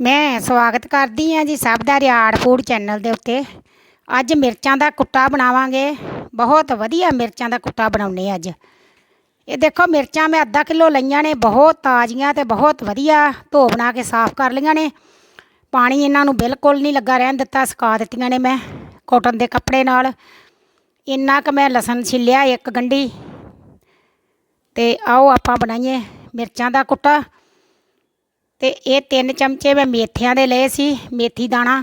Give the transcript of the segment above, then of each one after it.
ਮੈਂ ਸਵਾਗਤ ਕਰਦੀ ਹਾਂ ਜੀ ਸਭ ਦਾ ਰਿਆੜ ਫੂਡ ਚੈਨਲ ਦੇ ਉੱਤੇ। ਅੱਜ ਮਿਰਚਾਂ ਦਾ ਕੁੱਟਾ ਬਣਾਵਾਂਗੇ। ਬਹੁਤ ਵਧੀਆ ਮਿਰਚਾਂ ਦਾ ਕੁੱਟਾ ਬਣਾਉਨੇ ਅੱਜ। ਇਹ ਦੇਖੋ, ਮਿਰਚਾਂ ਮੈਂ ਅੱਧਾ ਕਿਲੋ ਲਈਆਂ ਨੇ, ਬਹੁਤ ਤਾਜ਼ੀਆਂ ਤੇ ਬਹੁਤ ਵਧੀਆ ਧੋ ਬਣਾ ਕੇ ਸਾਫ਼ ਕਰ ਲਈਆਂ ਨੇ। ਪਾਣੀ ਇਹਨਾਂ ਨੂੰ ਬਿਲਕੁਲ ਨਹੀਂ ਲੱਗਾ ਰਹਿਣ ਦਿੱਤਾ, ਸੁਕਾ ਦਿੱਤੀਆਂ ਨੇ ਮੈਂ ਕਾਟਨ ਦੇ ਕੱਪੜੇ ਨਾਲ। ਇੰਨਾ ਕੁ ਮੈਂ ਲਸਣ ਛਿੱਲਿਆ ਇੱਕ ਗੰਢੀ। ਤੇ ਆਓ ਆਪਾਂ ਬਣਾਈਏ ਮਿਰਚਾਂ ਦਾ ਕੁੱਟਾ। ਤੇ ਇਹ ਤਿੰਨ ਚਮਚੇ ਮੈਂ ਮੇਥਿਆਂ ਦੇ ਲਏ ਸੀ, ਮੇਥੀ ਦਾਣਾ।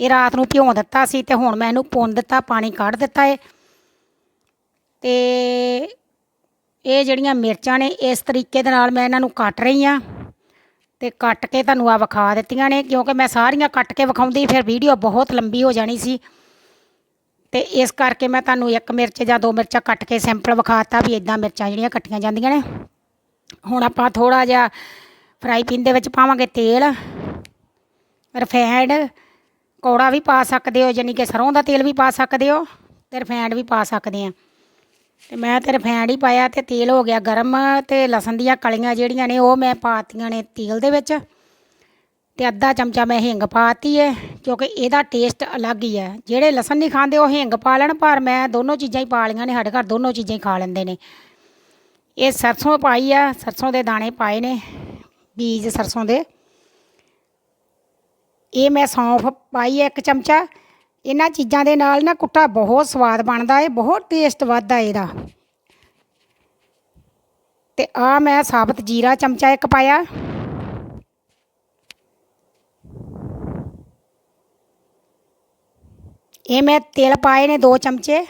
ਇਹ ਰਾਤ ਨੂੰ ਭਿਉਂ ਦਿੱਤਾ ਸੀ ਤੇ ਹੁਣ ਮੈਂ ਇਹਨੂੰ ਪੁੰਨ ਦਿੱਤਾ, ਪਾਣੀ ਕੱਢ ਦਿੱਤਾ ਏ। ਤੇ ਇਹ ਜਿਹੜੀਆਂ ਮਿਰਚਾਂ ਨੇ, ਇਸ ਤਰੀਕੇ ਦੇ ਨਾਲ ਮੈਂ ਇਹਨਾਂ ਨੂੰ ਕੱਟ ਰਹੀ ਆ। ਤੇ ਕੱਟ ਕੇ ਤੁਹਾਨੂੰ ਆ ਵਿਖਾ ਦਿੱਤੀਆਂ ਨੇ, ਕਿਉਂਕਿ ਮੈਂ ਸਾਰੀਆਂ ਕੱਟ ਕੇ ਵਿਖਾਉਂਦੀ, ਫਿਰ ਵੀਡੀਓ ਬਹੁਤ ਲੰਬੀ ਹੋ ਜਾਣੀ ਸੀ। ਤੇ ਇਸ ਕਰਕੇ ਮੈਂ ਤੁਹਾਨੂੰ ਇੱਕ ਮਿਰਚ ਜਾਂ ਦੋ ਮਿਰਚਾਂ ਕੱਟ ਕੇ ਸੈਂਪਲ ਵਿਖਾਤਾ ਵੀ ਇਦਾਂ ਮਿਰਚਾਂ ਜਿਹੜੀਆਂ ਕੱਟੀਆਂ ਜਾਂਦੀਆਂ ਨੇ। ਹੁਣ ਆਪਾਂ ਥੋੜਾ ਜਿਹਾ ਫਰਾਈ ਪੈਨ ਦੇ ਵਿੱਚ ਪਾਵਾਂਗੇ ਤੇਲ ਰਫੈਂਡ ਕੌੜਾ ਵੀ ਪਾ ਸਕਦੇ ਹੋ ਯਾਨੀ ਕਿ ਸਰੋਂ ਦਾ ਤੇਲ ਵੀ ਪਾ ਸਕਦੇ ਹੋ ਤੇ ਰਫੈਂਡ ਵੀ ਪਾ ਸਕਦੇ ਆ ਤੇ ਮੈਂ ਤੇ ਰਫੈਂਡ ਹੀ ਪਾਇਆ ਤੇ ਤੇਲ ਹੋ ਗਿਆ ਗਰਮ ਤੇ ਲਸਣ ਦੀਆਂ ਕਲੀਆਂ ਜਿਹੜੀਆਂ ਨੇ ਉਹ ਮੈਂ ਪਾਤੀਆਂ ਨੇ ਤੇਲ ਦੇ ਵਿੱਚ। ਤੇ ਅੱਧਾ ਚਮਚਾ ਮੈਂ ਹਿੰਗ ਪਾਤੀ ਹੈ ਕਿਉਂਕਿ ਇਹਦਾ ਟੇਸਟ ਅਲੱਗ ਹੀ ਹੈ। ਜਿਹੜੇ ਲਸਣ ਨਹੀਂ ਖਾਂਦੇ ਉਹ ਹਿੰਗ ਪਾ ਲੈਣ, ਪਰ ਮੈਂ ਦੋਨੋਂ ਚੀਜ਼ਾਂ ਹੀ ਪਾ ਲਈਆਂ ਨੇ, ਸਾਡੇ ਘਰ ਦੋਨੋਂ ਚੀਜ਼ਾਂ ਹੀ ਖਾ ਲੈਂਦੇ ਨੇ। ਇਹ ਸਰਸੋਂ ਪਾਈ ਆ, ਸਰਸੋਂ ਦੇ ਦਾਣੇ ਪਾਏ ਨੇ। ਬੀਜ ਸਰਸੋਂ ਦੇ। ਇਹ ਮੈਂ ਸੌਂਫ ਪਾਈ ਹੈ ਇੱਕ ਚਮਚਾ। ਇਹਨਾਂ ਚੀਜ਼ਾਂ ਦੇ ਨਾਲ ਨਾ ਕੁੱਟਾ ਬਹੁਤ ਸਵਾਦ ਬਣਦਾ ਹੈ ਬਹੁਤ ਟੇਸਟ ਵੱਧਦਾ ਇਹਦਾ। ਤੇ ਆ ਮੈਂ ਸਾਬਤ ਜੀਰਾ ਚਮਚਾ ਇੱਕ ਪਾਇਆ। ਇਹ ਮੈਂ ਤੇਲ ਪਾਏ ਨੇ 2 ਚਮਚੇ।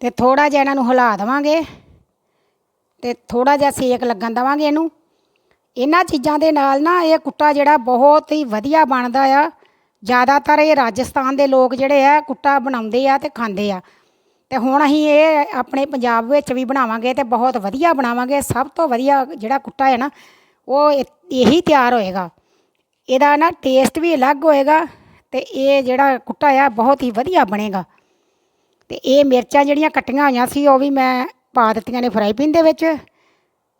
ਤੇ ਥੋੜਾ ਜਿਹਾ ਇਹਨਾਂ ਨੂੰ ਹਿਲਾ ਦੇਵਾਂਗੇ ਤੇ ਥੋੜਾ ਜਿਹਾ ਸੇਕ ਲੱਗਣ ਦੇਵਾਂਗੇ ਇਹਨੂੰ। ਇਹਨਾਂ ਚੀਜ਼ਾਂ ਦੇ ਨਾਲ ਨਾ ਇਹ ਕੁੱਟਾ ਜਿਹੜਾ ਬਹੁਤ ਹੀ ਵਧੀਆ ਬਣਦਾ ਆ। ਜ਼ਿਆਦਾਤਰ ਇਹ ਰਾਜਸਥਾਨ ਦੇ ਲੋਕ ਜਿਹੜੇ ਆ ਕੁੱਟਾ ਬਣਾਉਂਦੇ ਆ ਤੇ ਖਾਂਦੇ ਆ। ਤੇ ਹੁਣ ਅਸੀਂ ਇਹ ਆਪਣੇ ਪੰਜਾਬ ਵਿੱਚ ਵੀ ਬਣਾਵਾਂਗੇ ਤੇ ਬਹੁਤ ਵਧੀਆ ਬਣਾਵਾਂਗੇ। ਸਭ ਤੋਂ ਵਧੀਆ ਜਿਹੜਾ ਕੁੱਟਾ ਹੈ ਨਾ, ਉਹ ਇਹੀ ਤਿਆਰ ਹੋਏਗਾ। ਇਹਦਾ ਨਾ ਟੇਸਟ ਵੀ ਅਲੱਗ ਹੋਏਗਾ ਤੇ ਇਹ ਜਿਹੜਾ ਕੁੱਟਾ ਆ, ਬਹੁਤ ਹੀ ਵਧੀਆ ਬਣੇਗਾ। ਤੇ ਇਹ ਮਿਰਚਾਂ ਜਿਹੜੀਆਂ ਕੱਟੀਆਂ ਹੋਈਆਂ ਸੀ, ਉਹ ਵੀ ਮੈਂ ਪਾ ਦਿੱਤੀਆਂ ਨੇ ਫਰਾਈ ਪੈਨ ਦੇ ਵਿੱਚ।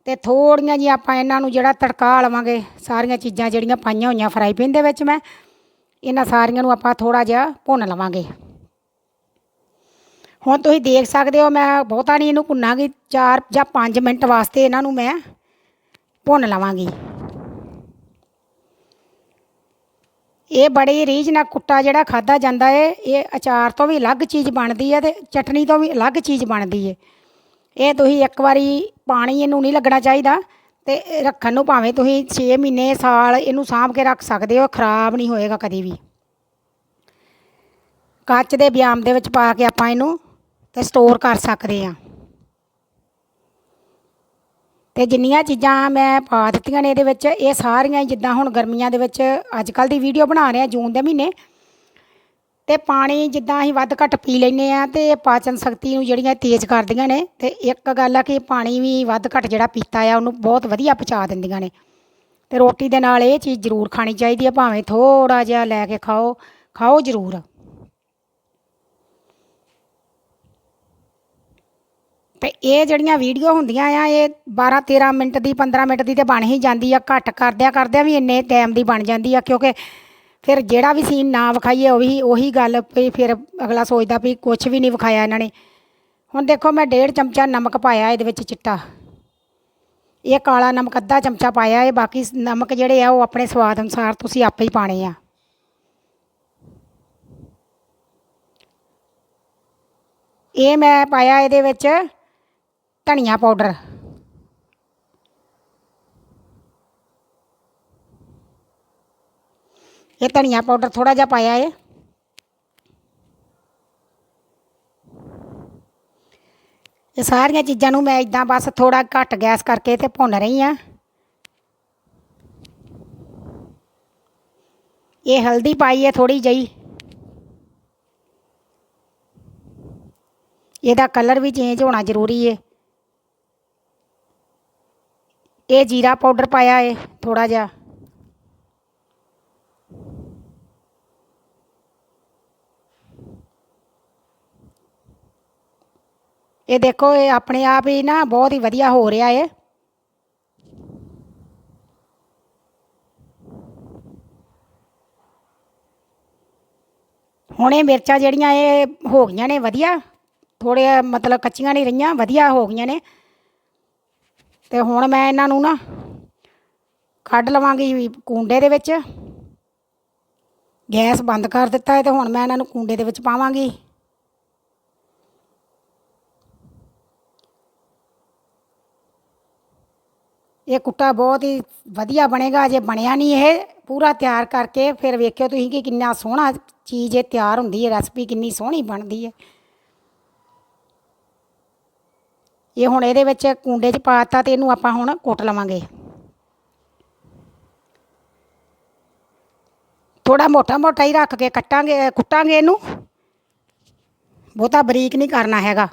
ਤੇ ਥੋੜੀਆਂ ਜਿਹੀਆਂ ਆਪਾਂ ਇਹਨਾਂ ਨੂੰ ਜਿਹੜਾ ਤੜਕਾ ਲਵਾਂਗੇ, ਸਾਰੀਆਂ ਚੀਜ਼ਾਂ ਜਿਹੜੀਆਂ ਪਾਈਆਂ ਹੋਈਆਂ ਫਰਾਈ ਪੈਨ ਦੇ ਵਿੱਚ ਮੈਂ, ਇਹਨਾਂ ਸਾਰੀਆਂ ਨੂੰ ਆਪਾਂ ਥੋੜਾ ਜਿਹਾ ਭੁੰਨ ਲਵਾਂਗੇ। ਹੁਣ ਤੁਸੀਂ ਦੇਖ ਸਕਦੇ ਹੋ, ਮੈਂ ਬਹੁਤਾ ਨਹੀਂ ਇਹਨੂੰ ਭੁੰਨਾਂਗੀ 4 ਜਾਂ 5 ਮਿੰਟ ਵਾਸਤੇ ਇਹਨਾਂ ਨੂੰ ਮੈਂ ਭੁੰਨ ਲਵਾਂਗੀ। ਇਹ ਬੜੀ ਰੀਝ ਨਾਲ ਕੁੱਟਾ ਜਿਹੜਾ ਖਾਦਾ ਜਾਂਦਾ ਏ, ਇਹ ਅਚਾਰ ਤੋਂ ਵੀ ਅਲੱਗ ਚੀਜ਼ ਬਣਦੀ ਹੈ ਤੇ ਚਟਨੀ ਤੋਂ ਵੀ ਅਲੱਗ ਚੀਜ਼ ਬਣਦੀ ਏ। ਇਹ ਤੁਸੀਂ ਇੱਕ ਵਾਰੀ ਪਾਣੀ ਇਹਨੂੰ ਨਹੀਂ ਲੱਗਣਾ ਚਾਹੀਦਾ ਤੇ ਰੱਖਣ ਨੂੰ ਭਾਵੇਂ ਤੁਸੀਂ 6 ਮਹੀਨੇ, ਸਾਲ ਇਹਨੂੰ ਸਾਂਭ ਕੇ ਰੱਖ ਸਕਦੇ ਹੋ, ਖਰਾਬ ਨਹੀਂ ਹੋਏਗਾ ਕਦੀ ਵੀ। ਕੱਚ ਦੇ ਬਿਆਮ ਦੇ ਵਿੱਚ ਪਾ ਕੇ ਆਪਾਂ ਇਹਨੂੰ ਤੇ ਸਟੋਰ ਕਰ ਸਕਦੇ ਹਾਂ। ਤੇ ਜਿੰਨੀਆਂ ਚੀਜ਼ਾਂ ਮੈਂ ਪਾ ਦਿੱਤੀਆਂ ਨੇ ਇਹਦੇ ਵਿੱਚ, ਇਹ ਸਾਰੀਆਂ ਹੀ ਜਿੱਦਾਂ ਹੁਣ ਗਰਮੀਆਂ ਦੇ ਵਿੱਚ ਅੱਜ ਕੱਲ ਦੀ ਵੀਡੀਓ ਬਣਾ ਰਹੇ ਆ ਜੂਨ ਦੇ ਮਹੀਨੇ। ਤੇ ਪਾਣੀ ਜਿੱਦਾਂ ਅਸੀਂ ਵੱਧ ਘੱਟ ਪੀ ਲੈਨੇ ਆ ਤੇ ਪਾਚਨ ਸ਼ਕਤੀ ਨੂੰ ਜਿਹੜੀਆਂ ਤੇਜ਼ ਕਰਦੀਆਂ ਨੇ, ਤੇ ਇੱਕ ਗੱਲ ਆ ਕਿ ਪਾਣੀ ਵੀ ਵੱਧ ਘੱਟ ਜਿਹੜਾ ਪੀਤਾ ਆ, ਉਹਨੂੰ ਬਹੁਤ ਵਧੀਆ ਪਚਾ ਦਿੰਦੀਆਂ ਨੇ। ਤੇ ਰੋਟੀ ਦੇ ਨਾਲ ਇਹ ਚੀਜ਼ ਜ਼ਰੂਰ ਖਾਣੀ ਚਾਹੀਦੀ ਹੈ ਭਾਵੇਂ ਥੋੜਾ ਜਿਹਾ ਲੈ ਕੇ ਖਾਓ ਖਾਓ ਜ਼ਰੂਰ। ਤੇ ਇਹ ਜਿਹੜੀਆਂ ਵੀਡੀਓ ਹੁੰਦੀਆਂ ਆ, ਇਹ 12 13 ਮਿੰਟ ਦੀ 15 ਮਿੰਟ ਦੀ ਤੇ ਬਣ ਹੀ ਜਾਂਦੀ ਆ। ਘੱਟ ਕਰਦਿਆਂ ਕਰਦਿਆਂ ਵੀ ਇੰਨੇ ਟਾਈਮ ਦੀ ਬਣ ਜਾਂਦੀ ਆ, ਕਿਉਂਕਿ ਫਿਰ ਜਿਹੜਾ ਵੀ ਸੀਨ ਨਾ ਵਿਖਾਈਏ, ਉਹ ਵੀ ਉਹੀ ਗੱਲ ਵੀ ਫਿਰ ਅਗਲਾ ਸੋਚਦਾ ਵੀ ਕੁਝ ਵੀ ਨਹੀਂ ਵਿਖਾਇਆ ਇਹਨਾਂ ਨੇ। ਹੁਣ ਦੇਖੋ, ਮੈਂ ਡੇਢ ਚਮਚਾ ਨਮਕ ਪਾਇਆ ਇਹਦੇ ਵਿੱਚ ਚਿੱਟਾ। ਇਹ ਕਾਲਾ ਨਮਕ, ਅੱਧਾ ਚਮਚਾ ਪਾਇਆ ਇਹ, ਬਾਕੀ ਨਮਕ ਜਿਹੜੇ ਆ, ਉਹ ਆਪਣੇ ਸਵਾਦ ਅਨੁਸਾਰ ਤੁਸੀਂ ਆਪੇ ਹੀ ਪਾਣੇ ਆ। ਇਹ ਮੈਂ ਪਾਇਆ ਇਹਦੇ ਵਿੱਚ ਧਨੀਆ ਪਾਊਡਰ। ਇਹ ਧਨੀਆ ਪਾਊਡਰ ਥੋੜਾ ਜਿਹਾ ਪਾਇਆ ਹੈ ਇਹ ਸਾਰੀਆਂ ਚੀਜ਼ਾਂ ਨੂੰ ਮੈਂ ਇਦਾਂ ਬਸ ਥੋੜਾ ਘੱਟ ਗੈਸ ਕਰਕੇ ਤੇ ਭੁੰਨ ਰਹੀ ਆ। ਇਹ ਹਲਦੀ ਪਾਈ ਹੈ ਥੋੜੀ ਜਿਹੀ। ਇਹਦਾ ਕਲਰ ਵੀ ਚੇਂਜ ਹੋਣਾ ਜ਼ਰੂਰੀ ਹੈ ਇਹ ਜੀਰਾ ਪਾਊਡਰ ਪਾਇਆ ਏ ਥੋੜਾ ਜਿਹਾ। ਇਹ ਦੇਖੋ, ਇਹ ਆਪਣੇ ਆਪ ਹੀ ਨਾ ਬਹੁਤ ਹੀ ਵਧੀਆ ਹੋ ਰਿਹਾ ਏ। ਹੁਣ ਇਹ ਮਿਰਚਾਂ ਜਿਹੜੀਆਂ ਇਹ ਹੋ ਗਈਆਂ ਨੇ ਵਧੀਆ ਥੋੜੇ ਮਤਲਬ ਕੱਚੀਆਂ ਨਹੀਂ ਰਹੀਆਂ, ਵਧੀਆ ਹੋ ਗਈਆਂ ਨੇ। ਤੇ ਹੁਣ ਮੈਂ ਇਹਨਾਂ ਨੂੰ ਨਾ ਕੱਢ ਲਵਾਂਗੀ ਕੂੰਡੇ ਦੇ ਵਿੱਚ। ਗੈਸ ਬੰਦ ਕਰ ਦਿੱਤਾ ਹੈ ਤੇ ਹੁਣ ਮੈਂ ਇਹਨਾਂ ਨੂੰ ਕੂੰਡੇ ਦੇ ਵਿੱਚ ਪਾਵਾਂਗੀ। ਇਹ ਕੁੱਟਾ ਬਹੁਤ ਹੀ ਵਧੀਆ ਬਣੇਗਾ, ਜੇ ਬਣਿਆ ਨਹੀਂ ਇਹ ਪੂਰਾ ਤਿਆਰ ਕਰਕੇ ਫਿਰ ਵੇਖਿਓ ਤੁਸੀਂ ਕਿ ਕਿੰਨਾ ਸੋਹਣਾ ਚੀਜ਼ ਇਹ ਤਿਆਰ ਹੁੰਦੀ ਹੈ, ਰੈਸਪੀ ਕਿੰਨੀ ਸੋਹਣੀ ਬਣਦੀ ਹੈ। ਇਹ ਹੁਣ ਇਹਦੇ ਵਿੱਚ ਕੁੰਡੇ 'ਚ ਪਾਤਾ ਤੇ ਇਹਨੂੰ ਆਪਾਂ ਹੁਣ ਕੁੱਟ ਲਵਾਂਗੇ। ਥੋੜਾ ਮੋਟਾ ਮੋਟਾ ਹੀ ਰੱਖ ਕੇ ਕੱਟਾਂਗੇ ਕੁੱਟਾਂਗੇ ਇਹਨੂੰ। ਬਹੁਤਾ ਬਰੀਕ ਨਹੀਂ ਕਰਨਾ ਹੈਗਾ।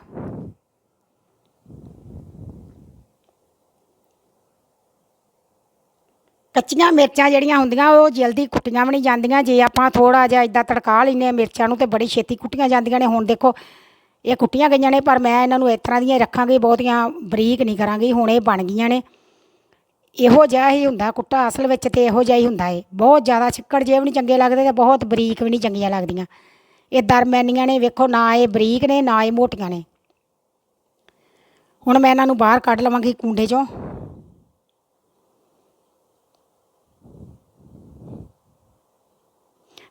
ਕੱਚੀਆਂ ਮਿਰਚਾਂ ਜਿਹੜੀਆਂ ਹੁੰਦੀਆਂ, ਉਹ ਜਲਦੀ ਕੁੱਟੀਆਂ ਵੀ ਨਹੀਂ ਜਾਂਦੀਆਂ। ਜੇ ਆਪਾਂ ਥੋੜਾ ਜਿਹਾ ਇਦਾਂ ਤੜਕਾ ਲੈਨੇ ਮਿਰਚਾਂ ਨੂੰ ਤੇ ਬੜੀ ਛੇਤੀ ਕੁੱਟੀਆਂ ਜਾਂਦੀਆਂ ਨੇ। ਹੁਣ ਦੇਖੋ ਇਹ ਕੁੱਟੀਆਂ ਗਈਆਂ ਨੇ, ਪਰ ਮੈਂ ਇਹਨਾਂ ਨੂੰ ਇਸ ਤਰ੍ਹਾਂ ਦੀਆਂ ਰੱਖਾਂਗੀ, ਬਹੁਤੀਆਂ ਬਰੀਕ ਨਹੀਂ ਕਰਾਂਗੀ, ਹੁਣ ਇਹ ਬਣ ਗਈਆਂ ਨੇ। ਇਹੋ ਜਿਹਾ ਹੀ ਹੁੰਦਾ ਕੁੱਟਾ ਅਸਲ ਵਿੱਚ ਤੇ ਇਹੋ ਜਿਹਾ ਹੀ ਹੁੰਦਾ ਏ ਬਹੁਤ ਜ਼ਿਆਦਾ ਛਿੱਕੜ ਜੇ ਵੀ ਨਹੀਂ ਚੰਗੇ ਲੱਗਦੇ ਤੇ ਬਹੁਤ ਬਰੀਕ ਵੀ ਨਹੀਂ ਚੰਗੀਆਂ ਲੱਗਦੀਆਂ। ਇਹ ਦਰਮਿਆਨੀਆਂ ਨੇ, ਵੇਖੋ, ਨਾ ਇਹ ਬਰੀਕ ਨੇ, ਨਾ ਇਹ ਮੋਟੀਆਂ ਨੇ। ਹੁਣ ਮੈਂ ਇਹਨਾਂ ਨੂੰ ਬਾਹਰ ਕੱਢ ਲਵਾਂਗੀ ਕੁੰਡੇ 'ਚੋਂ।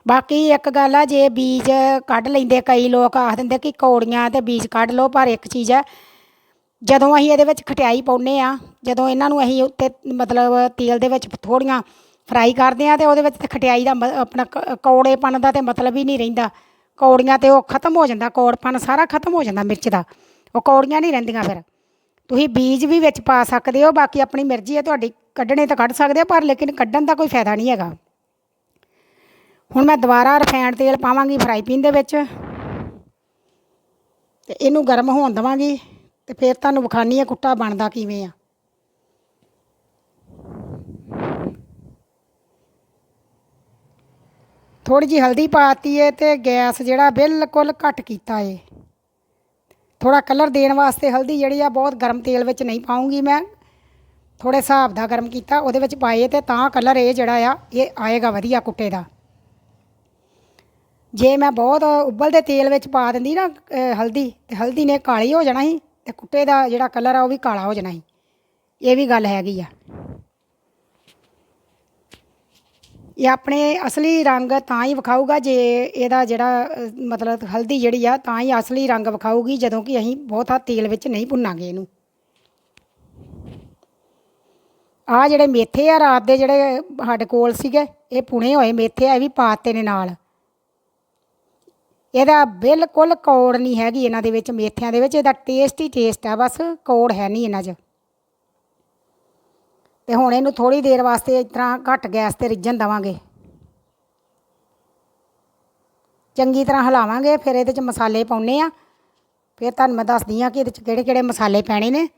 ਬਾਕੀ ਇੱਕ ਗੱਲ ਆ, ਜੇ ਬੀਜ ਕੱਢ ਲੈਂਦੇ, ਕਈ ਲੋਕ ਆਖ ਦਿੰਦੇ ਕਿ ਕੌੜੀਆਂ ਤੇ ਬੀਜ ਕੱਢ ਲਓ, ਪਰ ਇੱਕ ਚੀਜ਼ ਹੈ ਜਦੋਂ ਅਸੀਂ ਇਹਦੇ ਵਿੱਚ ਖਟਿਆਈ ਪਾਉਨੇ ਆ, ਜਦੋਂ ਇਹਨਾਂ ਨੂੰ ਅਸੀਂ ਉੱਤੇ ਮਤਲਬ ਤੇਲ ਦੇ ਵਿੱਚ ਥੋੜੀਆਂ ਫਰਾਈ ਕਰਦੇ ਆ, ਤੇ ਉਹਦੇ ਵਿੱਚ ਤੇ ਖਟਿਆਈ ਦਾ ਮ- ਆਪਣਾ ਕ- ਕੌੜੇਪਨ ਦਾ ਤੇ ਮਤਲਬ ਹੀ ਨਹੀਂ ਰਹਿੰਦਾ। ਕੌੜੀਆਂ ਤੇ ਉਹ ਖਤਮ ਹੋ ਜਾਂਦਾ ਕੌੜਪਨ ਸਾਰਾ ਖਤਮ ਹੋ ਜਾਂਦਾ ਮਿਰਚ ਦਾ, ਉਹ ਕੌੜੀਆਂ ਨਹੀਂ ਰਹਿੰਦੀਆਂ ਫਿਰ। ਤੁਸੀਂ ਬੀਜ ਵੀ ਵਿੱਚ ਪਾ ਸਕਦੇ ਹੋ, ਬਾਕੀ ਆਪਣੀ ਮਰਜ਼ੀ ਹੈ ਤੁਹਾਡੀ ਕੱਢਣੇ ਤਾਂ ਕੱਢ ਸਕਦੇ ਹੋ, ਪਰ ਲੇਕਿਨ ਕੱਢਣ ਦਾ ਕੋਈ ਫਾਇਦਾ ਨਹੀਂ ਹੈਗਾ। ਹੁਣ ਮੈਂ ਦੁਬਾਰਾ ਰਿਫਾਈਨਡ ਤੇਲ ਪਾਵਾਂਗੀ ਫਰਾਈ ਪੈਨ ਦੇ ਵਿੱਚ। ਤੇ ਇਹਨੂੰ ਗਰਮ ਹੋਣ ਦਵਾਂਗੀ ਤੇ ਫਿਰ ਤੁਹਾਨੂੰ ਵਿਖਾਣੀ ਹੈ ਕੁੱਟਾ ਬਣਦਾ ਕਿਵੇਂ ਆ। ਥੋੜੀ ਜੀ ਹਲਦੀ ਪਾਤੀ ਏ ਤੇ ਗੈਸ ਜਿਹੜਾ ਬਿਲਕੁਲ ਘੱਟ ਕੀਤਾ ਏ। ਥੋੜਾ ਕਲਰ ਦੇਣ ਵਾਸਤੇ ਹਲਦੀ ਜਿਹੜੀ ਆ ਬਹੁਤ ਗਰਮ ਤੇਲ ਵਿੱਚ ਨਹੀਂ ਪਾਉਂਗੀ ਮੈਂ। ਥੋੜੇ ਹਿਸਾਬ ਦਾ ਗਰਮ ਕੀਤਾ, ਉਹਦੇ ਵਿੱਚ ਪਾਏ ਤੇ ਤਾਂ ਕਲਰ ਇਹ ਜਿਹੜਾ ਆ, ਇਹ ਆਏਗਾ ਵਧੀਆ ਕੁੱਟੇ ਦਾ। ਜੇ ਮੈਂ ਬਹੁਤ ਉਬਲਦੇ ਤੇਲ ਵਿੱਚ ਪਾ ਦਿੰਦੀ ਨਾ ਹਲਦੀ, ਤੇ ਹਲਦੀ ਨੇ ਕਾਲੀ ਹੋ ਜਾਣਾ ਸੀ, ਤੇ ਕੁੱਟੇ ਦਾ ਜਿਹੜਾ ਕਲਰ ਆ ਉਹ ਵੀ ਕਾਲਾ ਹੋ ਜਾਣਾ ਸੀ। ਇਹ ਵੀ ਗੱਲ ਹੈਗੀ ਆ। ਇਹ ਆਪਣੇ ਅਸਲੀ ਰੰਗ ਤਾਂ ਹੀ ਵਿਖਾਊਗਾ ਜੇ ਇਹਦਾ ਜਿਹੜਾ ਮਤਲਬ ਹਲਦੀ ਜਿਹੜੀ ਆ, ਤਾਂ ਹੀ ਅਸਲੀ ਰੰਗ ਵਿਖਾਊਗੀ ਜਦੋਂ ਕਿ ਅਸੀਂ ਬਹੁਤਾ ਤੇਲ ਵਿੱਚ ਨਹੀਂ ਭੁੰਨਾਂਗੇ ਇਹਨੂੰ। ਆ ਜਿਹੜੇ ਮੇਥੇ ਆ, ਰਾਤ ਦੇ ਜਿਹੜੇ ਸਾਡੇ ਕੋਲ ਸੀਗੇ, ਇਹ ਪੁਣੇ ਹੋਏ ਮੇਥੇ ਆ, ਇਹ ਵੀ ਪਾਤੇ ਨੇ ਨਾਲ। ਇਹਦਾ ਬਿਲਕੁਲ ਕੌੜ ਨਹੀਂ ਹੈਗੀ ਇਹਨਾਂ ਦੇ ਵਿੱਚ, ਮੇਥਿਆਂ ਦੇ ਵਿੱਚ। ਇਹਦਾ ਟੇਸਟ ਹੀ ਟੇਸਟ ਆ, ਬਸ ਕੌੜ ਹੈ ਨਹੀਂ ਇਹਨਾਂ 'ਚ। ਤੇ ਹੁਣ ਇਹਨੂੰ ਥੋੜੀ ਦੇਰ ਵਾਸਤੇ ਇਸ ਤਰ੍ਹਾਂ ਘੱਟ ਗੈਸ ਤੇ ਰਿੱਝਣ ਦਵਾਂਗੇ। ਚੰਗੀ ਤਰ੍ਹਾਂ ਹਿਲਾਵਾਂਗੇ, ਫਿਰ ਇਹਦੇ 'ਚ ਮਸਾਲੇ ਪਾਉਣੇ ਆ ਫਿਰ ਤੁਹਾਨੂੰ ਮੈਂ ਦੱਸਦੀ ਆ ਕਿ ਇਹਦੇ 'ਚ ਕਿਹੜੇ ਕਿਹੜੇ ਮਸਾਲੇ ਪੈਣੇ ਨੇ।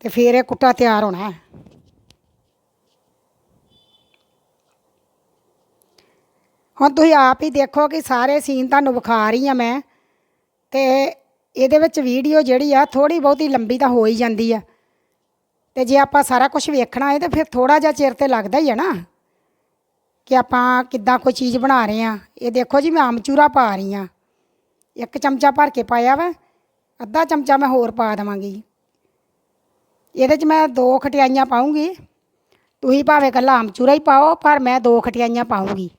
ਤੇ ਫਿਰ ਇਹ ਕੁੱਟਾ ਤਿਆਰ ਹੋਣਾ ਹੈ। ਹੁਣ ਤੁਸੀਂ ਆਪ ਹੀ ਦੇਖੋ ਕਿ ਸਾਰੇ ਸੀਨ ਤੁਹਾਨੂੰ ਵਿਖਾ ਰਹੀ ਆ ਮੈਂ। ਤੇ ਇਹਦੇ ਵਿੱਚ ਵੀਡੀਓ ਜਿਹੜੀ ਆ ਥੋੜੀ ਬਹੁਤੀ ਲੰਬੀ ਤਾਂ ਹੋ ਹੀ ਜਾਂਦੀ ਆ। ਤੇ ਜੇ ਆਪਾਂ ਸਾਰਾ ਕੁਝ ਵੇਖਣਾ ਹੈ, ਤਾਂ ਫਿਰ ਥੋੜਾ ਜਿਹਾ ਚਿਰ ਤੇ ਲੱਗਦਾ ਹੀ ਹੈ ਨਾ ਕਿ ਆਪਾਂ ਕਿੱਦਾਂ ਕੋਈ ਚੀਜ਼ ਬਣਾ ਰਹੇ ਆ ਇਹ ਦੇਖੋ ਜੀ, ਮੈਂ ਆਮਚੂਰਾ ਪਾ ਰਹੀ ਆ ਇੱਕ ਚਮਚਾ ਭਰ ਕੇ ਪਾਇਆ ਵਾ, ਅੱਧਾ ਚਮਚਾ ਮੈਂ ਹੋਰ ਪਾ ਦੇਵਾਂਗੀ। ਇਹਦੇ 'ਚ ਮੈਂ ਦੋ ਖਟਿਆਈਆਂ ਪਾਉਂਗੀ। ਤੁਸੀਂ ਭਾਵੇਂ ਇਕੱਲਾ ਆਮਚੂਰਾ ਹੀ ਪਾਓ, ਪਰ ਮੈਂ ਦੋ ਖਟਿਆਈਆਂ ਪਾਉਂਗੀ।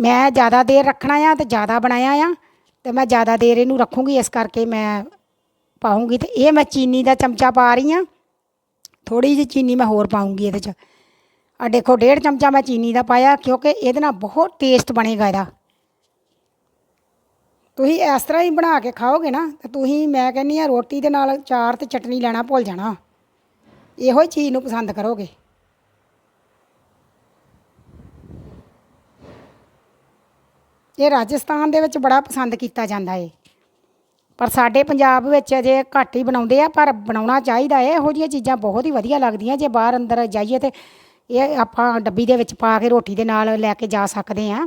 ਮੈਂ ਜ਼ਿਆਦਾ ਦੇਰ ਰੱਖਣਾ ਆ ਤੇ ਜ਼ਿਆਦਾ ਬਣਾਇਆ ਆ ਤੇ ਮੈਂ ਜ਼ਿਆਦਾ ਦੇਰ ਇਹਨੂੰ ਰੱਖੂੰਗੀ, ਇਸ ਕਰਕੇ ਮੈਂ ਪਾਉਂਗੀ ਤੇ ਇਹ ਮੈਂ ਚੀਨੀ ਦਾ ਚਮਚਾ ਪਾ ਰਹੀ ਆ। ਥੋੜੀ ਜਿਹੀ ਚੀਨੀ ਮੈਂ ਹੋਰ ਪਾਉਂਗੀ ਇਹਦੇ 'ਚ। ਆ ਦੇਖੋ, ਡੇਢ ਚਮਚਾ ਮੈਂ ਚੀਨੀ ਦਾ ਪਾਇਆ ਕਿਉਂਕਿ ਇਹਦੇ ਨਾਲ ਬਹੁਤ ਟੇਸਟ ਬਣੇਗਾ ਇਹਦਾ। ਤੁਸੀਂ ਇਸ ਤਰ੍ਹਾਂ ਹੀ ਬਣਾ ਕੇ ਖਾਓਗੇ ਨਾ, ਤੇ ਤੁਸੀਂ, ਮੈਂ ਕਹਿੰਨੀ ਆ ਰੋਟੀ ਦੇ ਨਾਲ ਚਾਰ ਤੇ ਚਟਨੀ ਲੈਣਾ ਭੁੱਲ ਜਾਣਾ। ਇਹੋ ਹੀ ਚੀਜ਼ ਨੂੰ ਪਸੰਦ ਕਰੋਗੇ। ਇਹ ਰਾਜਸਥਾਨ ਦੇ ਵਿੱਚ ਬੜਾ ਪਸੰਦ ਕੀਤਾ ਜਾਂਦਾ ਏ। ਪਰ ਸਾਡੇ ਪੰਜਾਬ ਵਿੱਚ ਅਜੇ ਘੱਟ ਹੀ ਬਣਾਉਂਦੇ ਆ, ਪਰ ਬਣਾਉਣਾ ਚਾਹੀਦਾ ਏ। ਇਹੋ ਜਿਹੀਆਂ ਚੀਜ਼ਾਂ ਬਹੁਤ ਹੀ ਵਧੀਆ ਲੱਗਦੀਆਂ, ਜੇ ਬਾਹਰ ਅੰਦਰ ਜਾਈਏ ਤੇ ਇਹ ਆਪਾਂ ਡੱਬੀ ਦੇ ਵਿੱਚ ਪਾ ਕੇ ਰੋਟੀ ਦੇ ਨਾਲ ਲੈ ਕੇ ਜਾ ਸਕਦੇ ਆ।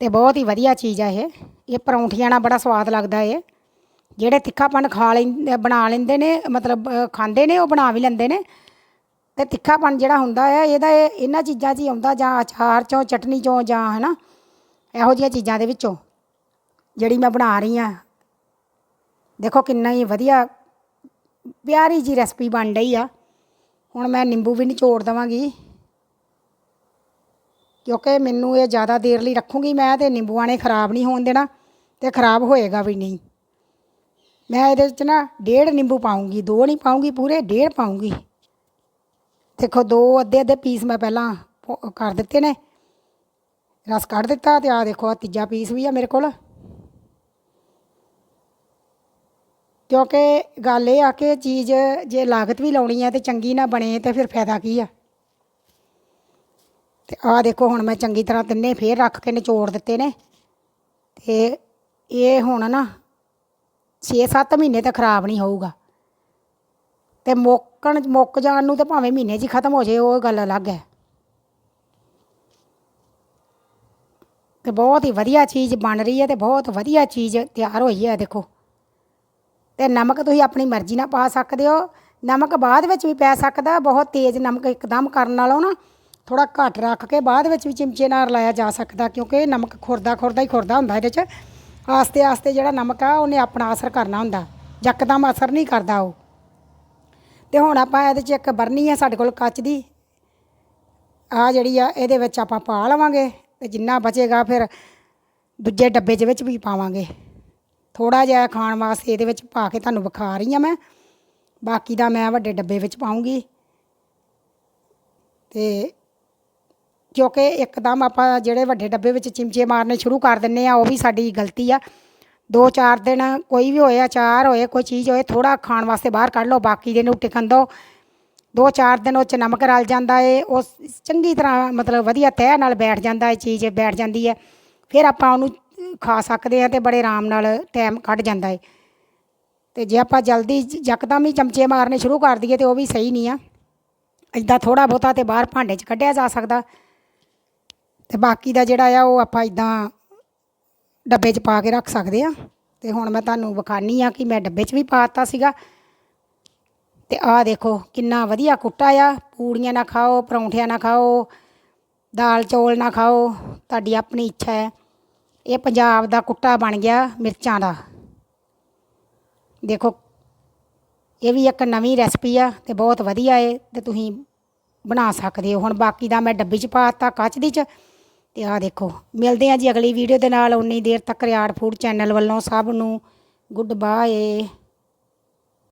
ਤੇ ਬਹੁਤ ਹੀ ਵਧੀਆ ਚੀਜ਼ ਆ ਇਹ। ਇਹ ਪਰੌਂਠੀਆਂ ਨਾਲ ਬੜਾ ਸਵਾਦ ਲੱਗਦਾ ਏ। ਜਿਹੜੇ ਤਿੱਖਾਪਨ ਖਾ ਲੈਂਦੇ, ਬਣਾ ਲੈਂਦੇ ਨੇ, ਮਤਲਬ ਖਾਂਦੇ ਨੇ, ਉਹ ਬਣਾ ਵੀ ਲੈਂਦੇ ਨੇ। ਤੇ ਤਿੱਖਾਪਣ ਜਿਹੜਾ ਹੁੰਦਾ ਹੈ ਇਹਦਾ ਇਹ, ਇਹਨਾਂ ਚੀਜ਼ਾਂ 'ਚ ਹੀ ਆਉਂਦਾ ਜਾਂ ਅਚਾਰ 'ਚੋਂ, ਚਟਨੀ 'ਚੋਂ ਜਾਂ ਹਨਾ, ਇਹੋ ਜਿਹੀਆਂ ਚੀਜ਼ਾਂ ਦੇ ਵਿੱਚੋਂ, ਜਿਹੜੀ ਮੈਂ ਬਣਾ ਰਹੀ ਆ ਦੇਖੋ ਕਿੰਨਾ ਹੀ ਵਧੀਆ, ਪਿਆਰੀ ਜੀ ਰੈਸਪੀ ਬਣ ਰਹੀ ਆ। ਹੁਣ ਮੈਂ ਨਿੰਬੂ ਵੀ ਨਿਚੋੜ ਦੇਵਾਂਗੀ। ਕਿਉਂਕਿ ਮੈਨੂੰ ਇਹ ਜ਼ਿਆਦਾ ਦੇਰ ਲਈ ਰੱਖੂੰਗੀ ਮੈਂ ਤੇ ਨਿੰਬੂਆਂ ਨੇ ਖਰਾਬ ਨਹੀਂ ਹੋਣ ਦੇਣਾ ਤੇ ਖਰਾਬ ਹੋਏਗਾ ਵੀ ਨਹੀਂ। ਮੈਂ ਇਹਦੇ ਵਿੱਚ ਨਾ ਡੇਢ ਨਿੰਬੂ ਪਾਉਂਗੀ, ਦੋ ਨਹੀਂ ਪਾਉਂਗੀ, ਪੂਰੇ ਡੇਢ ਪਾਉਂਗੀ। ਦੇਖੋ, ਦੋ ਅੱਧੇ ਅੱਧੇ ਪੀਸ ਮੈਂ ਪਹਿਲਾਂ ਪੋ- ਕਰ ਦਿੱਤੇ ਨੇ। ਰਸ ਕੱਢ ਦਿੱਤਾ ਤੇ ਆ ਦੇਖੋ ਆ ਤੀਜਾ ਪੀਸ ਵੀ ਆ ਮੇਰੇ ਕੋਲ। ਕਿਉਂਕਿ ਗੱਲ ਇਹ ਆ ਕਿ ਚੀਜ਼ ਜੇ ਲਾਗਤ ਵੀ ਲਾਉਣੀ ਹੈ ਤੇ ਚੰਗੀ ਨਾ ਬਣੇ ਤੇ ਫਿਰ ਫਾਇਦਾ ਕੀ ਆ? ਤੇ ਆ ਦੇਖੋ, ਹੁਣ ਮੈਂ ਚੰਗੀ ਤਰ੍ਹਾਂ ਤਿੰਨੇ ਫੇਰ ਰੱਖ ਕੇ ਨਿਚੋੜ ਦਿੱਤੇ ਨੇ। ਤੇ ਇਹ ਹੁਣ ਨਾ 6-7 ਮਹੀਨੇ ਤੱਕ ਖਰਾਬ ਨਹੀਂ ਹੋਊਗਾ। ਤੇ ਮੁੱਕਣ, ਮੁੱਕ ਜਾਣ ਨੂੰ ਤੇ ਭਾਵੇਂ ਮਹੀਨੇ 'ਚ ਹੀ ਖਤਮ ਹੋ ਜੇ ਉਹ ਗੱਲ ਅਲੱਗ ਹੈ। ਤੇ ਬਹੁਤ ਹੀ ਵਧੀਆ ਚੀਜ਼ ਬਣ ਰਹੀ ਹੈ ਤੇ ਬਹੁਤ ਵਧੀਆ ਚੀਜ਼ ਤਿਆਰ ਹੋਈ ਹੈ, ਦੇਖੋ। ਤੇ ਨਮਕ ਤੁਸੀਂ ਆਪਣੀ ਮਰਜ਼ੀ ਨਾਲ ਪਾ ਸਕਦੇ ਹੋ। ਨਮਕ ਬਾਅਦ ਵਿੱਚ ਵੀ ਪੈ ਸਕਦਾ, ਬਹੁਤ ਤੇਜ਼ ਨਮਕ ਇੱਕਦਮ ਕਰਨ ਨਾਲੋਂ ਨਾ ਥੋੜਾ ਘੱਟ ਰੱਖ ਕੇ ਬਾਅਦ ਵਿੱਚ ਵੀ ਚਮਚੇ ਨਾਲ ਲਾਇਆ ਜਾ ਸਕਦਾ, ਕਿਉਂਕਿ ਨਮਕ ਖੁਰਦਾ ਖੁਰਦਾ ਹੀ ਖੁਰਦਾ ਹੁੰਦਾ ਇਹਦੇ 'ਚ। ਆਸਤੇ ਆਸਤੇ ਜਿਹੜਾ ਨਮਕ ਆ, ਉਹਨੇ ਆਪਣਾ ਅਸਰ ਕਰਨਾ ਹੁੰਦਾ, ਯਕਦਮ ਅਸਰ ਨਹੀਂ ਕਰਦਾ ਉਹ। ਤੇ ਹੁਣ ਆਪਾਂ ਇਹਦੇ 'ਚ ਇੱਕ ਬਰਨੀ ਆ ਸਾਡੇ ਕੋਲ ਕੱਚ ਦੀ। ਆ ਜਿਹੜੀ ਆ, ਇਹਦੇ ਵਿੱਚ ਆਪਾਂ ਪਾ ਲਵਾਂਗੇ ਤੇ ਜਿੰਨਾ ਬਚੇਗਾ ਫਿਰ ਦੂਜੇ ਡੱਬੇ 'ਚ ਵਿੱਚ ਵੀ ਪਾਵਾਂਗੇ। ਥੋੜਾ ਜਿਹਾ ਖਾਣ ਵਾਸਤੇ ਇਹਦੇ ਵਿੱਚ ਪਾ ਕੇ ਤੁਹਾਨੂੰ ਵਿਖਾ ਰਹੀ ਹਾਂ ਮੈਂ। ਬਾਕੀ ਦਾ ਮੈਂ ਵੱਡੇ ਡੱਬੇ ਵਿੱਚ ਪਾਉਂਗੀ। ਤੇ ਕਿਉਂਕਿ ਇੱਕਦਮ ਆਪਾਂ ਜਿਹੜੇ ਵੱਡੇ ਡੱਬੇ ਵਿੱਚ ਚਿਮਚੇ ਮਾਰਨੇ ਸ਼ੁਰੂ ਕਰ ਦਿੰਨੇ ਆ, ਉਹ ਵੀ ਸਾਡੀ ਗਲਤੀ ਆ। ਦੋ ਚਾਰ ਦਿਨ ਕੋਈ ਵੀ ਹੋਏ ਅਚਾਰ ਹੋਏ, ਕੋਈ ਚੀਜ਼ ਹੋਏ ਥੋੜਾ ਖਾਣ ਵਾਸਤੇ ਬਾਹਰ ਕੱਢ ਲਓ, ਬਾਕੀ ਦੇ ਨੂੰ ਟਿਕਣ ਦਿਓ ਦੋ ਚਾਰ ਦਿਨ ਉਹ 'ਚ ਨਮਕ ਰਲ ਜਾਂਦਾ ਏ, ਉਹ ਚੰਗੀ ਤਰ੍ਹਾਂ ਮਤਲਬ ਵਧੀਆ ਤਹਿ ਨਾਲ ਬੈਠ ਜਾਂਦਾ ਏ, ਚੀਜ਼ ਬੈਠ ਜਾਂਦੀ ਹੈ ਫਿਰ ਆਪਾਂ ਉਹਨੂੰ ਖਾ ਸਕਦੇ ਆ ਤੇ ਬੜੇ ਆਰਾਮ ਨਾਲ ਟਾਈਮ ਕੱਢ ਜਾਂਦਾ ਏ। ਤੇ ਜੇ ਆਪਾਂ ਜਲਦੀ ਯਕਦਮ ਹੀ ਚਮਚੇ ਮਾਰਨੇ ਸ਼ੁਰੂ ਕਰ ਦਈਏ ਤੇ ਉਹ ਵੀ ਸਹੀ ਨਹੀਂ ਆ। ਇਦਾਂ ਥੋੜਾ ਬਹੁਤਾ ਤੇ ਬਾਹਰ ਭਾਂਡੇ 'ਚ ਕੱਢਿਆ ਜਾ ਸਕਦਾ। ਤੇ ਬਾਕੀ ਦਾ ਜਿਹੜਾ ਆ ਉਹ ਆਪਾਂ ਇਦਾਂ ਡੱਬੇ 'ਚ ਪਾ ਕੇ ਰੱਖ ਸਕਦੇ ਆ। ਤੇ ਹੁਣ ਮੈਂ ਤੁਹਾਨੂੰ ਵਿਖਾਨੀ ਆ ਕਿ ਮੈਂ ਡੱਬੇ 'ਚ ਵੀ ਪਾਤਾ ਸੀਗਾ। ਤੇ ਆਹ ਦੇਖੋ ਕਿੰਨਾ ਵਧੀਆ ਕੁੱਟਾ ਆ। ਪੂੜੀਆਂ ਨਾ ਖਾਓ, ਪਰੌਂਠਿਆਂ ਨਾ ਖਾਓ, ਦਾਲ ਚੌਲ ਨਾ ਖਾਓ, ਤੁਹਾਡੀ ਆਪਣੀ ਇੱਛਾ ਹੈ। ਇਹ ਪੰਜਾਬ ਦਾ ਕੁੱਟਾ ਬਣ ਗਿਆ ਮਿਰਚਾਂ ਦਾ। ਦੇਖੋ, ਇਹ ਵੀ ਇੱਕ ਨਵੀਂ ਰੈਸਪੀ ਆ ਤੇ ਬਹੁਤ ਵਧੀਆ ਏ ਤੇ ਤੁਸੀਂ ਬਣਾ ਸਕਦੇ ਹੋ। ਹੁਣ ਬਾਕੀ ਦਾ ਮੈਂ ਡੱਬੀ 'ਚ ਪਾਤਾ ਕੱਚ ਦੀ 'ਚ। ਤੇ ਆਹ ਦੇਖੋ, ਮਿਲਦੇ ਆ ਜੀ ਅਗਲੀ ਵੀਡੀਓ ਦੇ ਨਾਲ। ਉਨੀ ਦੇਰ ਤੱਕ ਰਿਆੜ ਫੂਡ ਚੈਨਲ ਵੱਲੋਂ ਸਭ ਨੂੰ ਗੁੱਡ ਬਾਏ।